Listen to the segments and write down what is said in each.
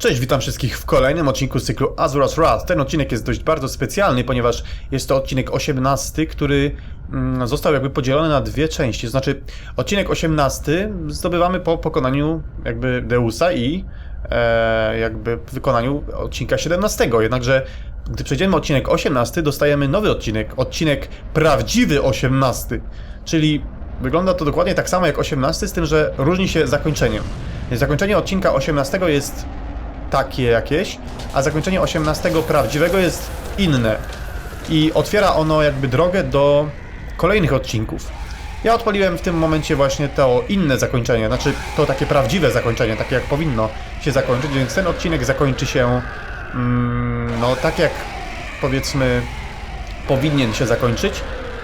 Cześć, witam wszystkich w kolejnym odcinku z cyklu Azura's Wrath. Ten odcinek jest dość bardzo specjalny, ponieważ jest to odcinek 18, który mm, został jakby podzielony na dwie części. To znaczy, odcinek 18 zdobywamy po pokonaniu jakby Deusa i e, jakby wykonaniu odcinka 17. Jednakże, gdy przejdziemy odcinek 18, dostajemy nowy odcinek, odcinek prawdziwy 18, czyli Wygląda to dokładnie tak samo jak 18, z tym, że różni się zakończeniem. Zakończenie odcinka 18 jest takie jakieś, a zakończenie 18 prawdziwego jest inne. I otwiera ono jakby drogę do kolejnych odcinków. Ja odpaliłem w tym momencie właśnie to inne zakończenie, znaczy to takie prawdziwe zakończenie, takie jak powinno się zakończyć, więc ten odcinek zakończy się mm, no tak jak powiedzmy powinien się zakończyć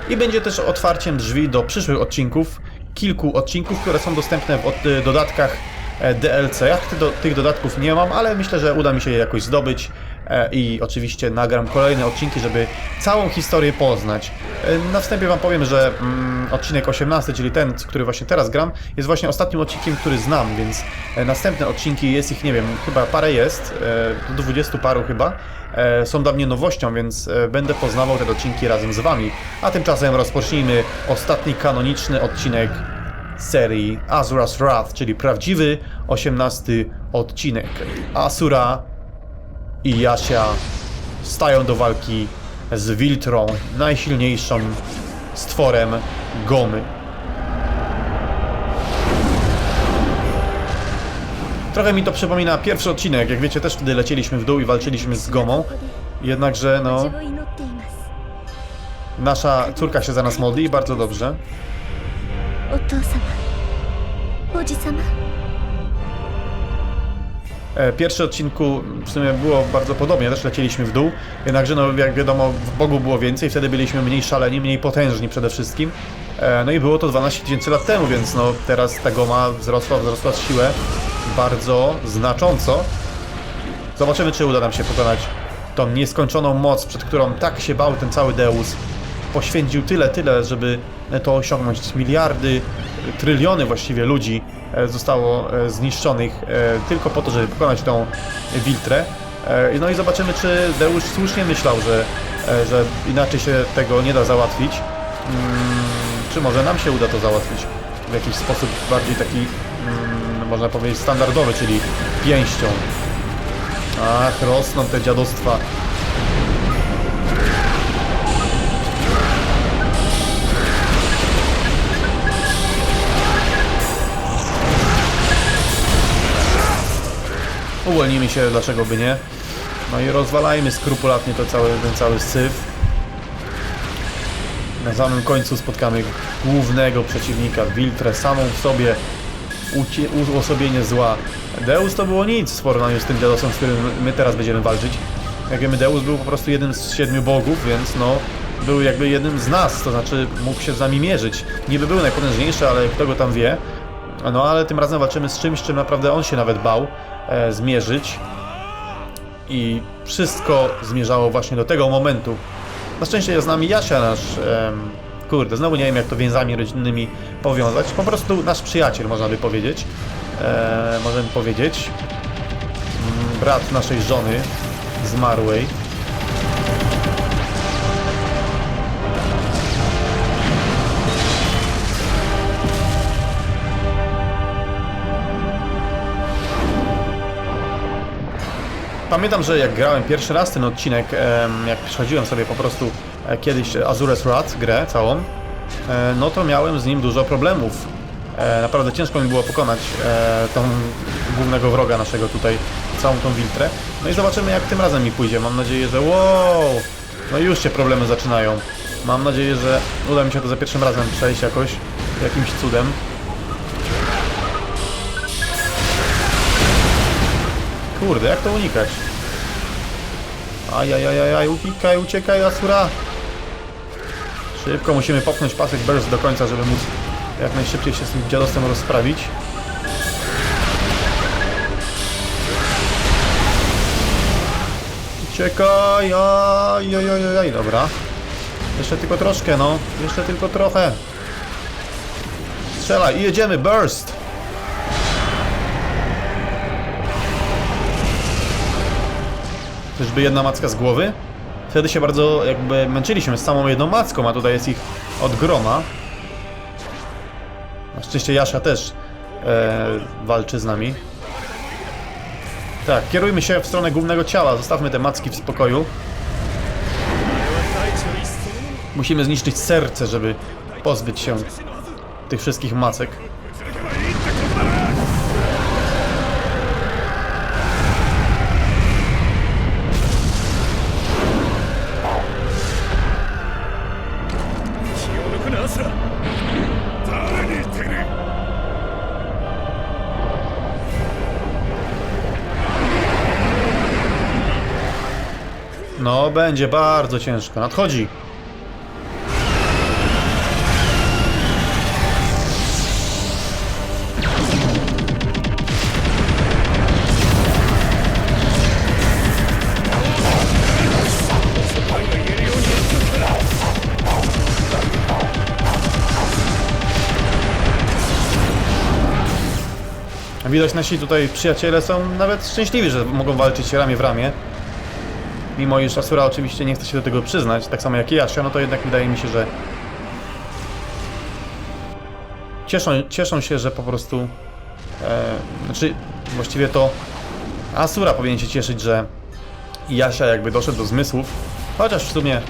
i będzie też otwarciem drzwi do przyszłych odcinków, kilku odcinków, które są dostępne w od- dodatkach DLC. Ja tych, do, tych dodatków nie mam, ale myślę, że uda mi się je jakoś zdobyć e, i oczywiście nagram kolejne odcinki, żeby całą historię poznać. E, Na wstępie wam powiem, że mm, odcinek 18, czyli ten, który właśnie teraz gram, jest właśnie ostatnim odcinkiem, który znam, więc e, następne odcinki jest ich, nie wiem, chyba parę jest, e, do 20 paru chyba, e, są dla mnie nowością, więc e, będę poznawał te odcinki razem z wami. A tymczasem rozpocznijmy ostatni kanoniczny odcinek serii Azura's Wrath, czyli prawdziwy 18 odcinek. Asura i Jasia stają do walki z Wiltrą, najsilniejszą stworem Gomy. Trochę mi to przypomina pierwszy odcinek, jak wiecie też wtedy lecieliśmy w dół i walczyliśmy z Gomą, jednakże no... Nasza córka się za nas modli i bardzo dobrze. お父様おじ様 E, Pierwszy odcinku w sumie było bardzo podobnie, też lecieliśmy w dół, jednakże no jak wiadomo w Bogu było więcej, wtedy byliśmy mniej szaleni, mniej potężni przede wszystkim. E, No i było to 12 tysięcy lat temu, więc no teraz ta goma wzrosła, wzrosła w siłę bardzo znacząco. Zobaczymy czy uda nam się pokonać tą nieskończoną moc, przed którą tak się bał ten cały Deus. Poświęcił tyle, tyle, żeby to osiągnąć. Miliardy, tryliony właściwie ludzi e, zostało e, zniszczonych e, tylko po to, żeby pokonać tą Wiltrę. E, No i zobaczymy, czy Deus słusznie myślał, że, e, że inaczej się tego nie da załatwić. Mm, Czy może nam się uda to załatwić w jakiś sposób bardziej taki, mm, można powiedzieć, standardowy, czyli pięścią. Ach, rosną te dziadostwa. Uwolnijmy się, dlaczego by nie. No i rozwalajmy skrupulatnie to cały, ten cały syf. Na samym końcu spotkamy głównego przeciwnika, Wiltrę, samą w sobie uosobienie zła. Deus to było nic w porównaniu z tym Deusem, z którym my teraz będziemy walczyć. Jak wiemy, Deus był po prostu jednym z siedmiu bogów, więc no, był jakby jednym z nas, to znaczy mógł się z nami mierzyć. Niby był najpotężniejszy, ale kto go tam wie. No ale tym razem walczymy z czymś, czym naprawdę on się nawet bał e, zmierzyć. I wszystko zmierzało właśnie do tego momentu. Na szczęście jest z nami Jasia, nasz. em, kurde, znowu nie wiem jak to więzami rodzinnymi powiązać. Po prostu nasz przyjaciel, można by powiedzieć. E, możemy powiedzieć. Mm, Brat naszej żony zmarłej. Pamiętam, że jak grałem pierwszy raz ten odcinek, jak przechodziłem sobie po prostu e, kiedyś Azures Wrath, grę całą, e, no to miałem z nim dużo problemów. E, Naprawdę ciężko mi było pokonać tą głównego wroga naszego tutaj, całą tą Wiltrę. No i zobaczymy jak tym razem mi pójdzie. Mam nadzieję, że wow! No już się problemy zaczynają. Mam nadzieję, że uda mi się to za pierwszym razem przejść jakoś, jakimś cudem. Kurde, jak to unikać? Ajajajaj, uciekaj, uciekaj, Asura! Szybko musimy popchnąć pasek burst do końca, żeby móc jak najszybciej się z tym dziadostwem rozprawić. Uciekaj, ajajajaj, dobra. Jeszcze tylko troszkę, no. Jeszcze tylko trochę. Strzelaj i jedziemy, burst! Czyżby jedna macka z głowy? Wtedy się bardzo jakby męczyliśmy z samą jedną macką, a tutaj jest ich od groma. Na szczęście Jasza też e, walczy z nami. Tak, kierujmy się w stronę głównego ciała, zostawmy te macki w spokoju. Musimy zniszczyć serce, żeby pozbyć się tych wszystkich macek. Będzie bardzo ciężko. Nadchodzi. Widać nasi tutaj przyjaciele są nawet szczęśliwi, że mogą walczyć ramię w ramię. Mimo iż Asura oczywiście nie chce się do tego przyznać, tak samo jak i Jasia, no to jednak wydaje mi się, że cieszą, cieszą się, że po prostu e, znaczy właściwie to Asura powinien się cieszyć, że Jasia jakby doszedł do zmysłów, chociaż w sumie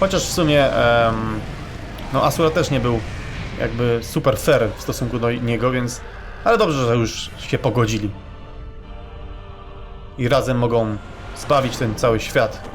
Chociaż w sumie no Asura też nie był jakby super fair w stosunku do niego, więc ale dobrze, że już się pogodzili. I razem mogą zbawić ten cały świat.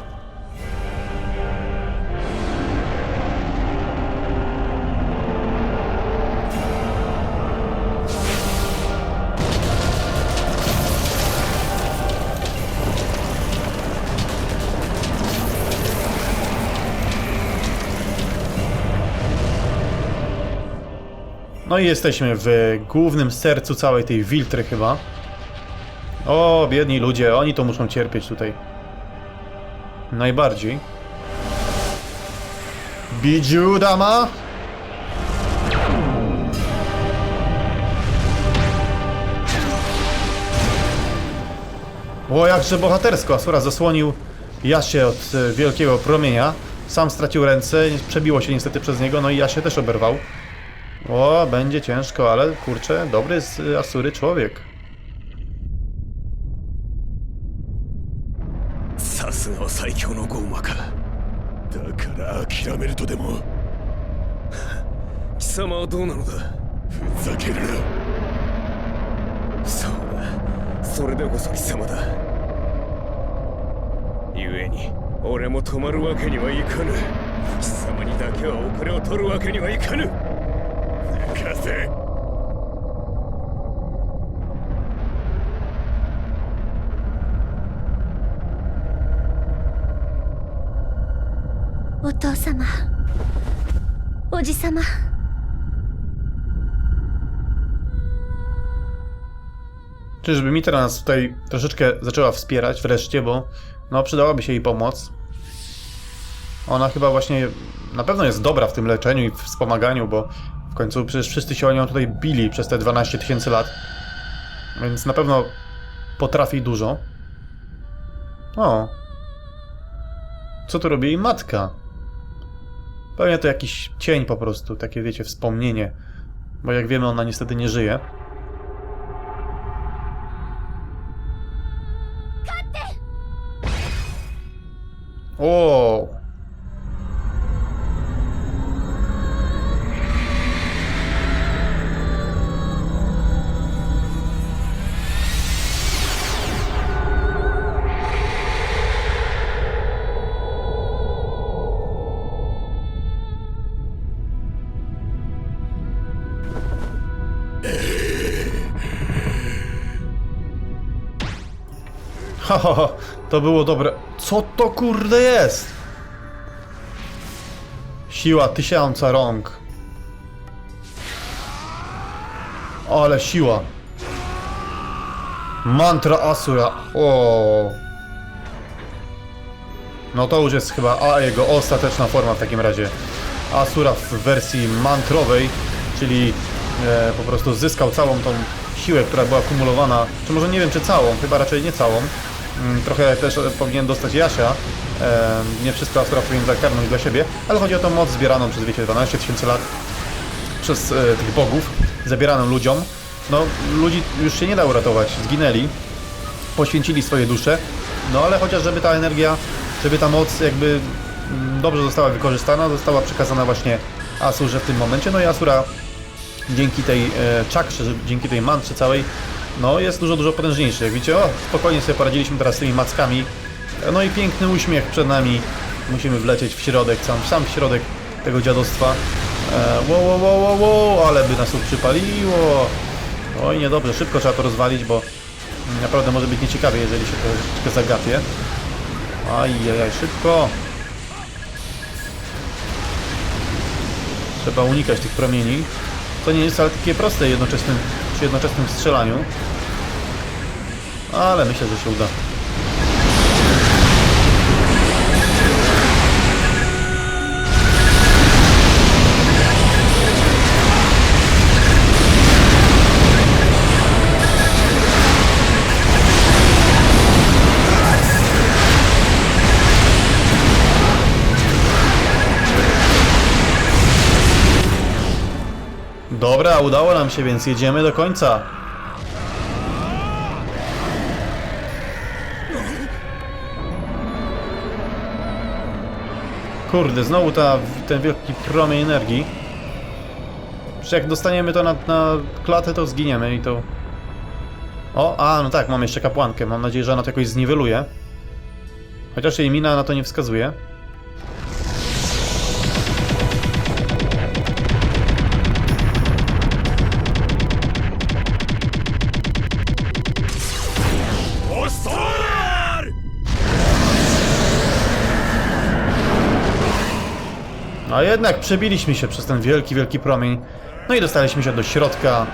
No i jesteśmy w głównym sercu całej tej Wiltry chyba. O, biedni ludzie, oni to muszą cierpieć tutaj. Najbardziej. Bidziu dama? O, jakże bohatersko. Asura zasłonił Jasie od wielkiego promienia. Sam stracił ręce, przebiło się niestety przez niego, no i Jasie też oberwał. O, będzie ciężko, ale kurczę, dobry z y, Asury człowiek. さすがは最強のゴーマかだから諦めるとでも貴様はどうなのだふざけるなそうだそれでこそ貴様だ故に俺も止まるわけにはいかぬ貴様にだけは遅れを取るわけにはいかぬ wszyscy! O to sama. O ji tutaj troszeczkę zaczęła wspierać wreszcie, bo no przydałaby się jej pomoc. Ona chyba właśnie na pewno jest dobra w tym leczeniu i wspomaganiu, bo w końcu przecież wszyscy się o nią tutaj bili przez te 12 tysięcy lat. Więc na pewno potrafi dużo. O. Co tu robi jej matka? Pewnie to jakiś cień po prostu, takie wiecie, wspomnienie. Bo jak wiemy, ona niestety nie żyje. O! To było dobre. Co to kurde jest? Siła tysiąca rąk. Ale siła. Mantra Asura. O. No to już jest chyba a jego ostateczna forma w takim razie. Asura w wersji mantrowej, czyli e, po prostu zyskał całą tą siłę, która była kumulowana, czy może nie wiem czy całą, chyba raczej nie całą. Mm, Trochę też e, powinien dostać Jasia, e, nie wszystko Asura powinien zakarnąć dla siebie, ale chodzi o tą moc zbieraną przez, wiecie, 12 tysięcy lat przez e, tych bogów, zabieraną ludziom. No, ludzi już się nie da uratować, zginęli, poświęcili swoje dusze, no ale chociaż żeby ta energia, żeby ta moc jakby mm, dobrze została wykorzystana, została przekazana właśnie Asurze w tym momencie, no i Asura dzięki tej e, czakrze, dzięki tej mantrze całej, no jest dużo, dużo potężniejszy. Jak widzicie, o, spokojnie sobie poradziliśmy teraz z tymi mackami. No i piękny uśmiech przed nami. Musimy wlecieć w środek, sam, sam w środek tego dziadostwa. E, wow, wow, wow, wow, wow, ale by nas tu przypaliło. Oj, niedobrze, szybko trzeba to rozwalić, bo naprawdę może być nieciekawie, jeżeli się to troszeczkę zagapie. Ajajaj, szybko. Trzeba unikać tych promieni. To nie jest wcale takie proste jednoczesnym, przy jednoczesnym strzelaniu. Ale myślę, że się uda. Dobra, udało nam się, więc jedziemy do końca. Kurde, znowu ta, ten wielki promień energii. Przecież jak dostaniemy to na, na klatę, to zginiemy i to... O, a, no tak, mam jeszcze kapłankę. Mam nadzieję, że ona to jakoś zniweluje. Chociaż jej mina na to nie wskazuje. A jednak przebiliśmy się przez ten wielki, wielki promień. No i dostaliśmy się do środka.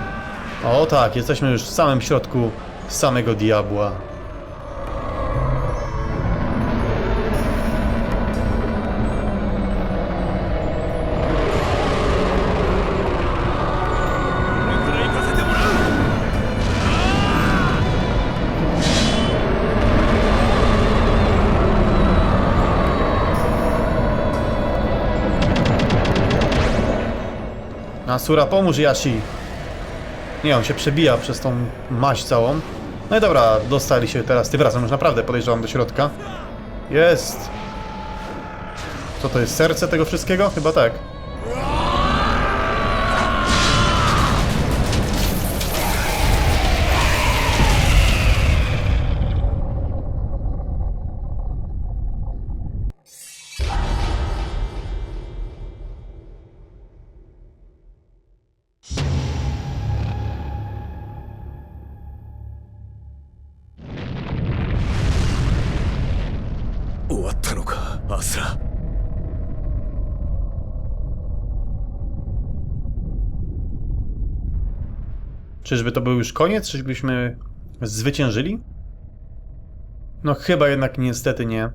O tak, jesteśmy już w samym środku samego diabła. Asura, pomóż Yashi. Nie, on się przebija przez tą maść całą. No i dobra, dostali się teraz. Ty wracam już naprawdę podejrzewam do środka. Jest. Co to jest? Serce tego wszystkiego? Chyba tak. "ったのかアスラ Czyżby to był już koniec? Czyżbyśmy zwyciężyli? No chyba jednak niestety nie.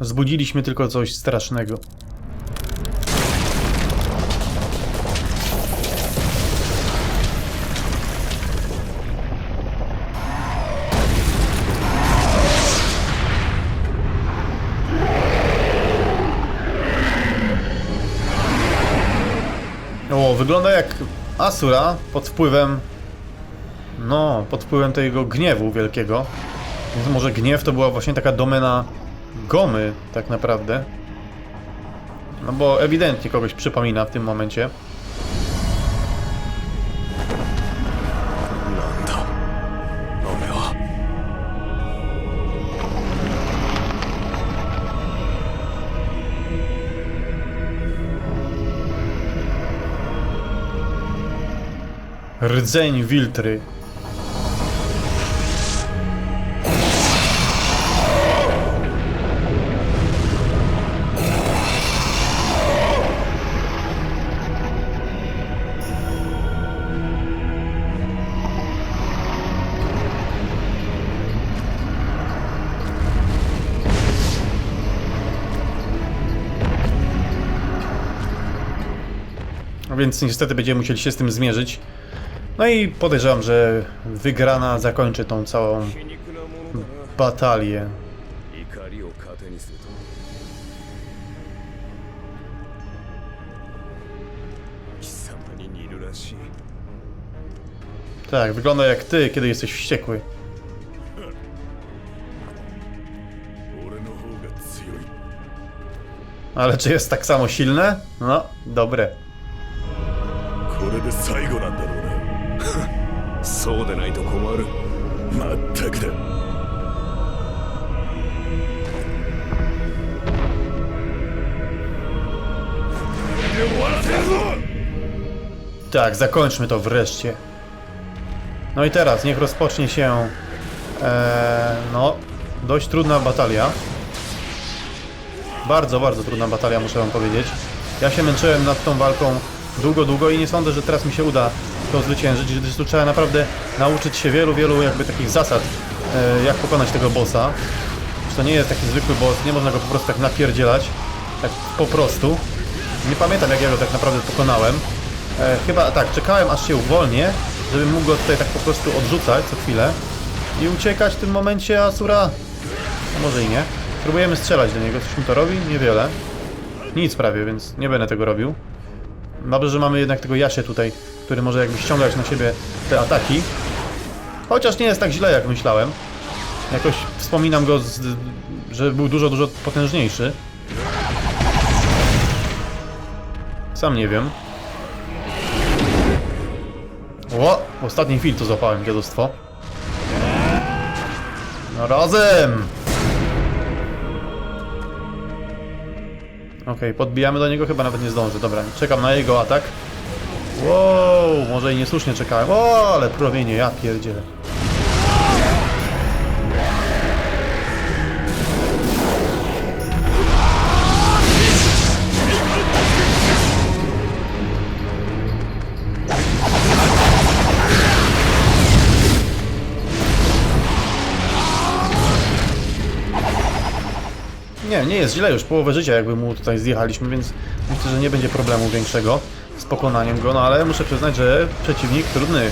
Zbudziliśmy tylko coś strasznego. Wygląda jak Asura pod wpływem. No, pod wpływem tego gniewu wielkiego. Więc może gniew to była właśnie taka domena Gomy, tak naprawdę. No bo ewidentnie kogoś przypomina w tym momencie. rdzeń Wiltry. więc niestety będziemy musieli się z tym zmierzyć. No i podejrzewam, że wygrana zakończy tą całą 皮肉なものだな batalię. 怒りを糧にすると貴様に似るらしい Tak, wygląda jak ty, kiedy jesteś wściekły. 俺の方が強い Ale czy jest tak samo silne? No, dobre. これで最後なんだろうな そうでないと困るまったくだ終わらせるぞ Tak, zakończmy to wreszcie. No i teraz niech rozpocznie się. E, no, dość trudna batalia. Bardzo, bardzo trudna batalia, muszę Wam powiedzieć. Ja się męczyłem nad tą walką długo, długo i nie sądzę, że teraz mi się uda to zwyciężyć, gdyż tu trzeba naprawdę nauczyć się wielu, wielu jakby takich zasad, e, jak pokonać tego bossa. To nie jest taki zwykły boss, nie można go po prostu tak napierdzielać, tak po prostu. Nie pamiętam jak ja go tak naprawdę pokonałem. E, chyba tak, czekałem aż się uwolnię, żebym mógł go tutaj tak po prostu odrzucać co chwilę i uciekać w tym momencie Asura. A może i nie. Próbujemy strzelać do niego, coś mi to robi? Niewiele. Nic prawie, więc nie będę tego robił. Dobrze, że mamy jednak tego Jasie tutaj, który może jakby ściągać na siebie te ataki. Chociaż nie jest tak źle jak myślałem. Jakoś wspominam go, z, że był dużo, dużo potężniejszy. Sam nie wiem. O! W ostatniej chwili to złapałem dziadostwo. No razem! Okej, podbijamy do niego, chyba nawet nie zdążę. Dobra, czekam na jego atak. Wow, może i niesłusznie czekałem. O, ale promienie, ja pierdzielę. Nie, nie jest źle już, połowę życia jakby mu tutaj zjechaliśmy, więc myślę, że nie będzie problemu większego z pokonaniem go, no ale muszę przyznać, że przeciwnik trudny.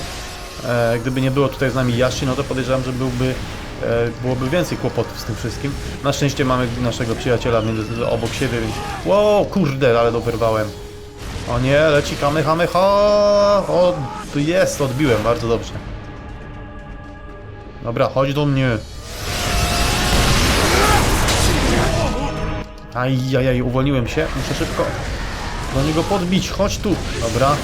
E, gdyby nie było tutaj z nami Yashi, no to podejrzewam, że byłby, e, byłoby więcej kłopotów z tym wszystkim. Na szczęście mamy naszego przyjaciela obok siebie, więc... Wow, kurde, ale doberwałem. O nie, leci Kamehameha! O, tu jest, odbiłem, bardzo dobrze. Dobra, chodź do mnie. Ajajaj, uwolniłem się. Muszę szybko do niego podbić. Chodź tu. Dobra.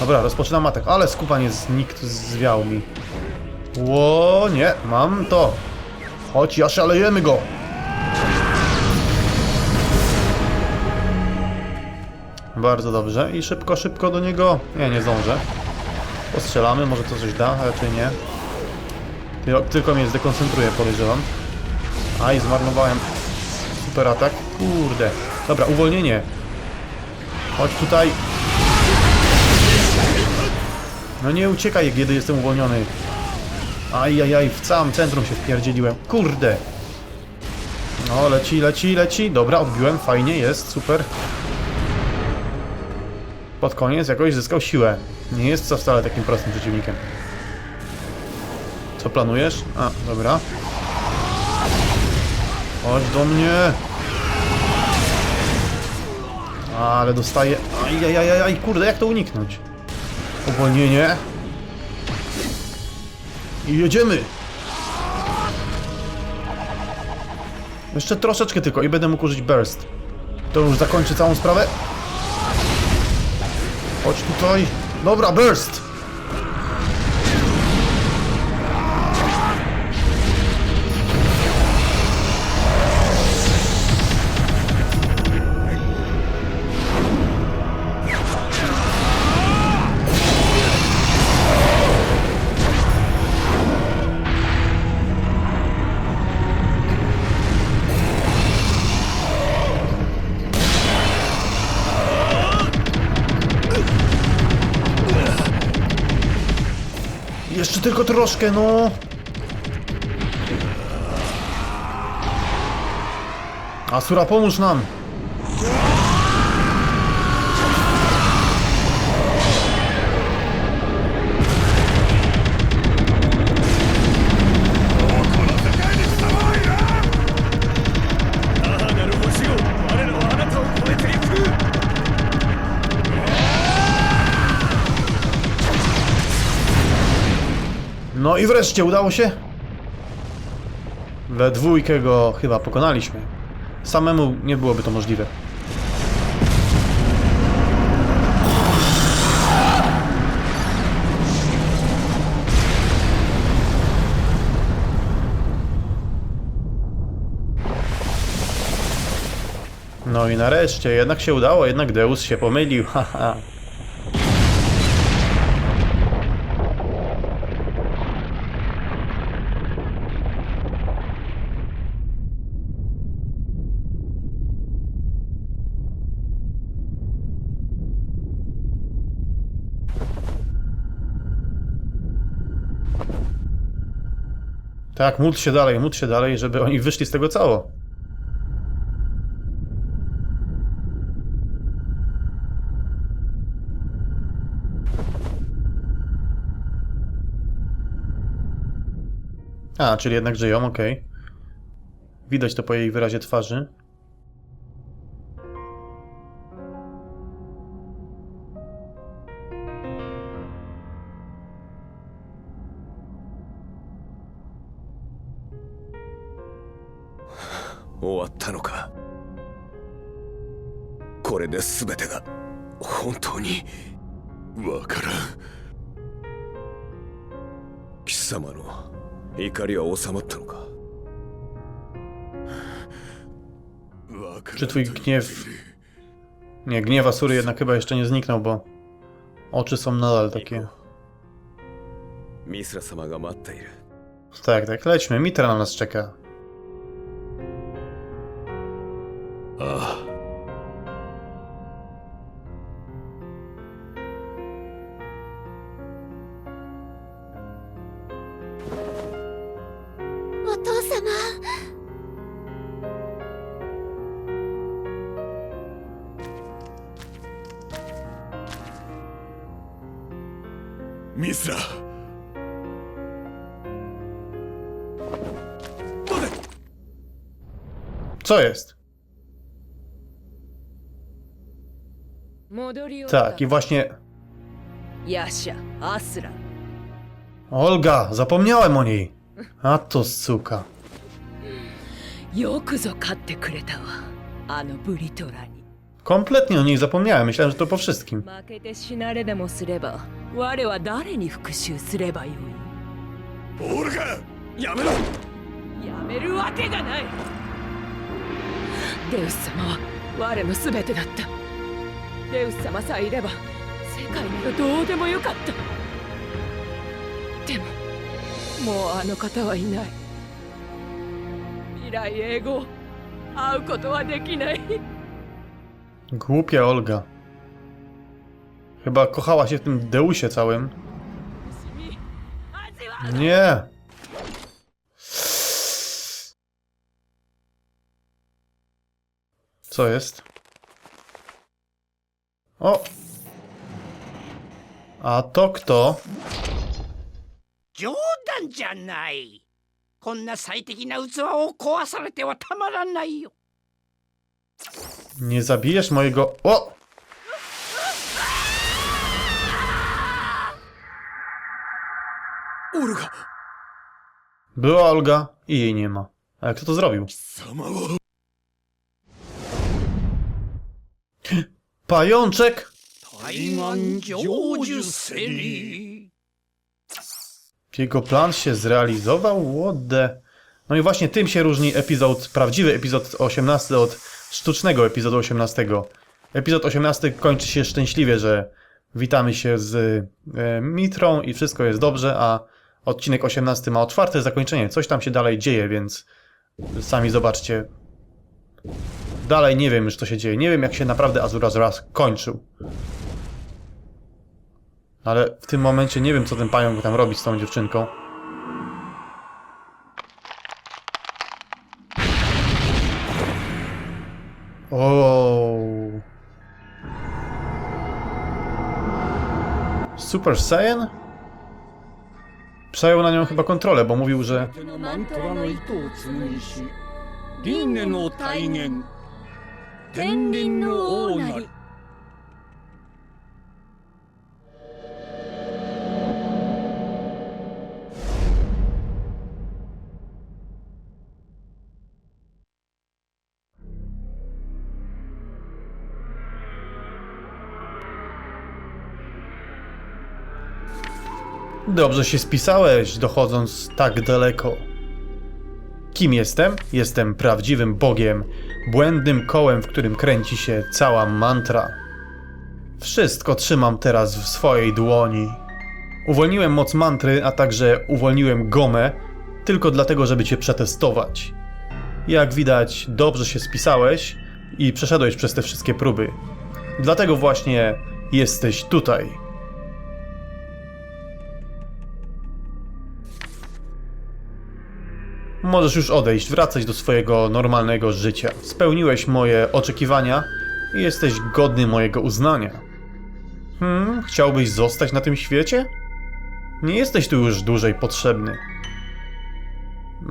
Dobra, rozpoczynam atak. Ale skupanie znikł, zwiał mi. Ło, nie, mam to. Chodź, ja szalejemy go. Bardzo dobrze. I szybko, szybko do niego. Nie, nie zdążę. Postrzelamy, może to coś da, raczej nie. Tylko, mnie zdekoncentruje, podejrzewam. Aj, zmarnowałem super atak. Kurde. Dobra, uwolnienie. Chodź tutaj. No nie uciekaj, kiedy jestem uwolniony. Ajajaj, w całym centrum się wpierdzieliłem. Kurde. No, leci, leci, leci. Dobra, odbiłem, fajnie, jest, super. Pod koniec jakoś zyskał siłę. Nie jest to wcale takim prostym przeciwnikiem. Co planujesz? A, dobra. Chodź do mnie. Ale dostaję. Ajajajaj, kurde, jak to uniknąć? Uwolnienie. I jedziemy. Jeszcze troszeczkę tylko i będę mógł użyć burst. To już zakończy całą sprawę. Chodź tutaj. Dobra, burst. Jeszcze tylko troszkę, no. Asura, pomóż nam. I wreszcie udało się. We dwójkę go chyba pokonaliśmy. Samemu nie byłoby to możliwe. No i nareszcie, jednak się udało, jednak Deus się pomylił, haha. Tak, módl się dalej, módl się dalej, żeby oni wyszli z tego cało. A, czyli jednak żyją, okej. Widać to po jej wyrazie twarzy. "ったのかこれで全てが本当にわからん貴様の怒りは収まったのかわからん Czy twój gniew... Nie, gniew Asury jednak chyba jeszcze nie zniknął, bo oczy są nadal takie... ミスラ様が待っている Tak, tak, lećmy, Mitra na nas czeka. Co jest? 戻りようだ Tak, i właśnie... ヤシャアスラ Olga, zapomniałem o niej. A to suka. よくぞ勝ってくれたわあのブリトラに Kompletnie o niej zapomniałem, myślałem, że to po wszystkim. 負けて死なれでもすれば我は誰に復讐すればよいオルガやめろやめるわけがない デウス様は我の全てだったデウス様さえいれば世界などどうでもよかったでももうあの方はいない未来永劫会うことはできない Głupia Olga. Chyba kochała się w tym Deusie całym. Nie! Co jest? O! A to kto? 冗談じゃないこんな最適な器を壊されてはたまらないよ Nie zabijesz mojego... O! オルガ Była Olga i jej nie ma. Ale kto to zrobił? 様は Pajączek! Jego plan się zrealizował? What the... No i właśnie tym się różni epizod, prawdziwy epizod 18 od sztucznego epizodu 18. Epizod 18 kończy się szczęśliwie, że witamy się z y, Mitrą i wszystko jest dobrze, a odcinek 18 ma otwarte zakończenie. Coś tam się dalej dzieje, więc sami zobaczcie. Dalej nie wiem już co się dzieje. Nie wiem jak się naprawdę Azura's Wrath kończył. Ale w tym momencie nie wiem co ten pająk tam robi z tą dziewczynką. O. Super Saiyan? Przejął na nią chyba kontrolę, bo mówił, że のマントラの糸を紡ぎし輪廻の体現 天輪の王なり Dobrze się spisałeś, dochodząc tak daleko. Kim jestem? Jestem prawdziwym bogiem błędnym kołem, w którym kręci się cała mantra. Wszystko trzymam teraz w swojej dłoni. Uwolniłem moc mantry, a także uwolniłem gomę, tylko dlatego, żeby cię przetestować. Jak widać, dobrze się spisałeś i przeszedłeś przez te wszystkie próby. Dlatego właśnie jesteś tutaj. Możesz już odejść, wracać do swojego normalnego życia. Spełniłeś moje oczekiwania i jesteś godny mojego uznania. Hmm, chciałbyś zostać na tym świecie? Nie jesteś tu już dłużej potrzebny.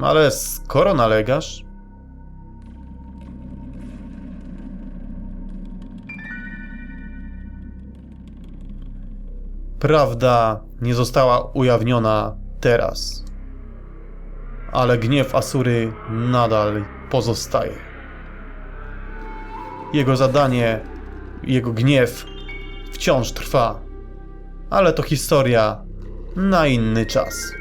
Ale skoro nalegasz, prawda nie została ujawniona teraz. Ale gniew Asury nadal pozostaje. Jego zadanie, jego gniew wciąż trwa. Ale to historia na inny czas.